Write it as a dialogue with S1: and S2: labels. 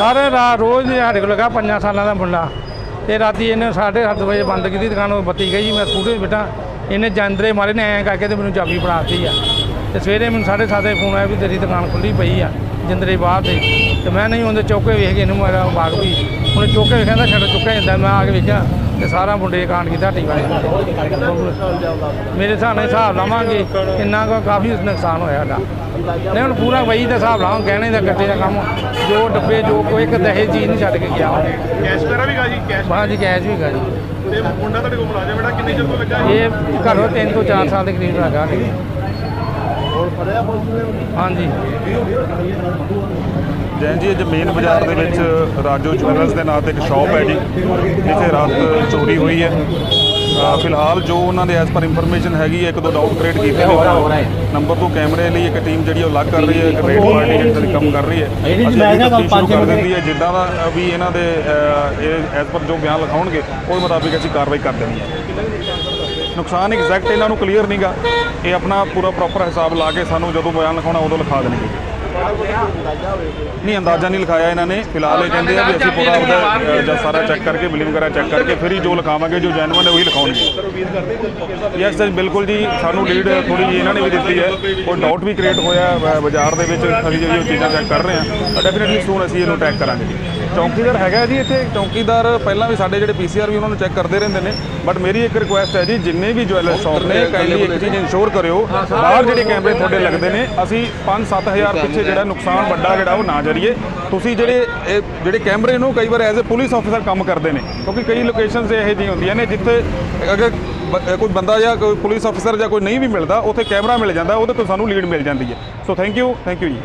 S1: ਸਾਰੇ ਰਾਤ ਰੋਜ਼ ਹੀ ਸਾਡੇ ਕੋਲ ਲੱਗਾ ਪੰਜਾਂ ਸਾਲਾਂ ਦਾ ਮੁੰਡਾ। ਤੇ ਰਾਤੀ ਇਹਨੇ ਸਾਢੇ ਸੱਤ ਵਜੇ ਬੰਦ ਕੀਤੀ ਦੁਕਾਨ, ਉਹ ਬੱਤੀ ਗਈ, ਮੈਂ ਸਕੂਟਰ 'ਤੇ ਬੈਠਾ। ਇਹਨੇ ਜਾਂਦਰੇ ਮਾਰੇ, ਨੇ ਐਂ ਕਰਕੇ ਤੇ ਮੈਨੂੰ ਚਾਬੀ ਫੜਾਤੀ ਆ। ਤੇ ਸਵੇਰੇ ਮੈਨੂੰ ਸਾਢੇ ਸੱਤ ਵਜੇ ਫੋਨ ਆਇਆ ਵੀ ਤੇਰੀ ਦੁਕਾਨ ਖੁੱਲੀ ਪਈ ਆ। ਜਿੰਦਰੇ ਬਾਹਰ ਤੇ ਤੇ ਮੈਂ ਨਹੀਂ ਉਹਦੇ ਚੌਕੇ ਵੇਖ ਕੇ ਇਹਨੂੰ ਮੇਰਾ ਬਾਗ ਵੀ। ਹੁਣ ਚੌਕੇ ਵੇਖਿਆ ਛੱਡ ਚੁੱਕਿਆ ਜਾਂਦਾ ਮੈਂ ਆ ਕੇ ਵੇਖਿਆ ਤੇ ਸਾਰਾ ਮੁੰਡੇ ਕਾਂਡ ਕੀਤਾ ਢਾਟੀ ਵਾਲੇ ਮੇਰੇ ਹਿਸਾਬ ਨਾਲ ਹਿਸਾਬ ਲਾਵਾਂਗੇ ਕਿੰਨਾ ਕੁ ਕਾਫੀ ਨੁਕਸਾਨ ਹੋਇਆ ਸਾਡਾ। ਨਹੀਂ ਹੁਣ ਪੂਰਾ ਵਈ ਦਾ ਹਿਸਾਬ ਲਾਵਾਂ ਗਹਿਣੇ ਦਾ ਗੱਟੇ ਦਾ ਕੰਮ ਜੋ ਡੱਬੇ ਜੋ ਕੋਈ ਇੱਕ ਦਹੇ ਚੀਜ਼ ਨਹੀਂ ਛੱਡ ਕੇ ਗਿਆ।
S2: ਕੈਸ਼ ਵਗੈਰਾ ਵੀ ਗਾ ਜੀ? ਕੈਸ਼
S1: ਬਾਹਰ ਜੀ ਕੈਸ਼ ਵੀ ਹੈਗਾ ਜੀ।
S2: ਤੇ ਮੁੰਡਾ ਤੁਹਾਡੇ ਕੋਲ ਮੁਲਾਜ਼ਮ ਬੇਟਾ ਕਿੰਨੇ ਚਿਰ ਤੋਂ ਲੱਗਾ
S1: ਇਹ ਘਰੋਂ 3 ਤੋਂ 4 ਸਾਲ ਦੇ ਕਰੀਬ ਲੱਗਾ ਜੀ ਹਾਂਜੀ।
S3: ਜੈਨ ਜੀ ਅੱਜ ਮੇਨ ਬਾਜ਼ਾਰ ਦੇ ਵਿੱਚ ਰਾਜੋ ਜਵੈਲਰਸ ਦੇ ਨਾਂ ਤੇ ਇੱਕ ਸ਼ਾਪ ਹੈ ਜੀ। ਜਿੱਥੇ ਰਾਤ ਚੋਰੀ ਹੋਈ ਹੈ। ਫਿਲਹਾਲ ਜੋ ਉਹਨਾਂ ਦੇ ਐਸ ਪਰ ਇਨਫੋਰਮੇਸ਼ਨ ਹੈਗੀ ਹੈ ਇੱਕ ਦੋ ਡਾਊਟ ਕ੍ਰੀਏਟ ਕੀਤੇ ਨੇ। ਨੰਬਰ 2 ਕੈਮਰੇ ਲਈ ਇੱਕ ਟੀਮ ਜਿਹੜੀ ਉਹ ਲੱਗ ਕਰ ਰਹੀ ਹੈ ਇੱਕ ਰੇਡ ਪਾਰਟੀ ਜਿਹੜੀ ਕੰਮ ਕਰ ਰਹੀ ਹੈ। ਅਸੀਂ ਕਰ ਦਿੱਤੀ ਹੈ। ਜਿੱਦਾਂ ਦਾ ਵੀ ਇਹਨਾਂ ਦੇ ਇਹ ਐਸ ਪਰ ਜੋ ਬਿਆਨ ਲਿਖਾਉਣਗੇ ਉਹਦੇ ਮੁਤਾਬਿਕ ਅਸੀਂ ਕਾਰਵਾਈ ਕਰ ਦੇਣੀ ਹੈ। ਨੁਕਸਾਨ ਐਗਜ਼ੈਕਟ ਇਹਨਾਂ ਨੂੰ ਕਲੀਅਰ ਨਹੀਂਗਾ ਇਹ ਆਪਣਾ ਪੂਰਾ ਪ੍ਰੋਪਰ ਹਿਸਾਬ ਲਾ ਕੇ ਸਾਨੂੰ ਜਦੋਂ ਬਿਆਨ ਲਿਖਾਉਣਾ ਉਦੋਂ ਲਿਖਾ ਦੇਣਗੇ। ਨਹੀਂ, ਅੰਦਾਜ਼ਾ ਨਹੀਂ ਲਿਖਾਇਆ ਇਹਨਾਂ ਨੇ। ਫਿਲਹਾਲ ਇਹ ਕਹਿੰਦੇ ਆ ਵੀ ਅਸੀਂ ਪੂਰਾ ਉਹਦਾ ਜਾਂ ਸਾਰਾ ਚੈੱਕ ਕਰਕੇ ਬਿਲਿੰਗ ਵਗੈਰਾ ਚੈੱਕ ਕਰਕੇ ਫਿਰ ਹੀ ਜੋ ਲਿਖਾਵਾਂਗੇ, ਜੋ ਜੈਨੂਅਨ ਹੈ, ਉਹੀ ਲਿਖਾਉਣਗੇ। ਯੈਸ ਸਰ ਬਿਲਕੁਲ ਜੀ, ਸਾਨੂੰ ਲੀਡ ਥੋੜੀ ਜੀ ਇਹਨਾਂ ਨੇ ਵੀ ਦਿੱਤੀ ਹੈ। ਕੋਈ ਡਾਊਟ ਵੀ ਕ੍ਰੀਏਟ ਹੋਇਆ ਬਾਜ਼ਾਰ ਦੇ ਵਿੱਚ ਅਸੀਂ ਜਿਹੜੀ ਉਹ ਚੀਜ਼ਾਂ ਚੈੱਕ ਕਰ ਰਹੇ ਹਾਂ। ਤਾਂ ਡੈਫੀਨਿਟਲੀ ਸੂਨ ਅਸੀਂ ਇਹਨੂੰ ਟਰੈਕ ਕਰਾਂਗੇ ਜੀ। ਚੌਕੀਦਾਰ ਹੈਗਾ ਜੀ ਇੱਥੇ। ਚੌਕੀਦਾਰ ਪਹਿਲਾਂ ਵੀ ਸਾਡੇ ਜਿਹੜੇ ਪੀਸੀਆਰ ਵੀ ਉਹਨਾਂ ਨੂੰ ਚੈੱਕ ਕਰਦੇ ਰਹਿੰਦੇ ਨੇ। ਬਟ ਮੇਰੀ ਇੱਕ ਰਿਕੁਐਸਟ ਹੈ ਜੀ ਜਿੰਨੇ ਵੀ ਜੁਐਲਰ ਸ਼ਾਪ ਨੇ ਕਾਈਂਡਲੀ ਇੱਕ ਚੀਜ਼ ਇਨਸ਼ੋਰ ਕਰਿਓ ਬਾਹਰ ਜਿਹੜੇ ਕੈਮਰੇ ਤੁਹਾਡੇ ਲੱਗਦੇ ਨੇ ਅਸੀਂ 5-7000 ਪਿੱਛੇ ਜਿਹੜਾ ਨੁਕਸਾਨ ਵੱਡਾ ਜਿਹੜਾ ਉਹ ਨਾ ਜਰੀਏ ਤੁਸੀਂ ਜਿਹੜੇ ਇਹ ਜਿਹੜੇ ਕੈਮਰੇ ਨੂੰ ਕਈ ਵਾਰ ਐਜ਼ ਅ ਪੁਲਿਸ ਆਫੀਸਰ ਕੰਮ ਕਰਦੇ ਨੇ ਕਿਉਂਕਿ ਕਈ ਲੋਕੇਸ਼ਨਸ ਇਹੋ ਜਿਹੀਆਂ ਹੁੰਦੀਆਂ ਨੇ ਜਿੱਥੇ ਅਗਰ ਕੋਈ ਬੰਦਾ ਜਾਂ ਕੋਈ ਪੁਲਿਸ ਆਫੀਸਰ ਜਾਂ ਕੋਈ ਨਹੀਂ ਵੀ ਮਿਲਦਾ ਉੱਥੇ ਕੈਮਰਾ ਮਿਲ ਜਾਂਦਾ ਉਹਦੇ ਤੋਂ ਸਾਨੂੰ ਲੀਡ ਮਿਲ ਜਾਂਦੀ ਹੈ। So thank you thank you ji.